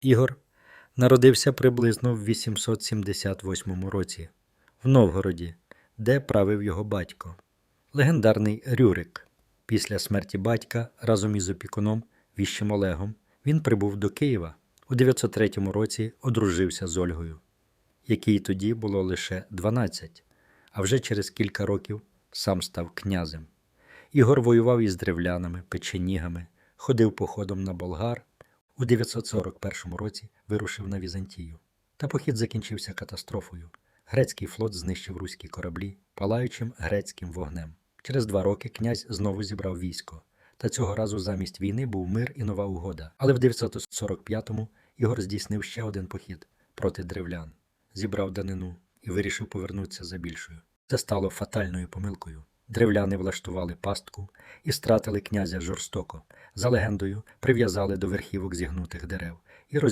Ігор народився приблизно в 878 році в Новгороді, де правив його батько. Легендарний Рюрик. Після смерті батька разом із опікуном Віщим Олегом він прибув до Києва. У 903 році одружився з Ольгою, якій тоді було лише 12, а вже через кілька років сам став князем. Ігор воював із древлянами, печенігами, ходив походом на болгар. У 941 році вирушив на Візантію. Та похід закінчився катастрофою. Грецький флот знищив руські кораблі палаючим грецьким вогнем. Через два роки князь знову зібрав військо. Та цього разу замість війни був мир і нова угода. Але в 945-му Ігор здійснив ще один похід проти древлян, зібрав данину і вирішив повернутися за більшою. Це стало фатальною помилкою. Древляни влаштували пастку і стратили князя жорстоко. За легендою, прив'язали до верхівок зігнутих дерев і розірвали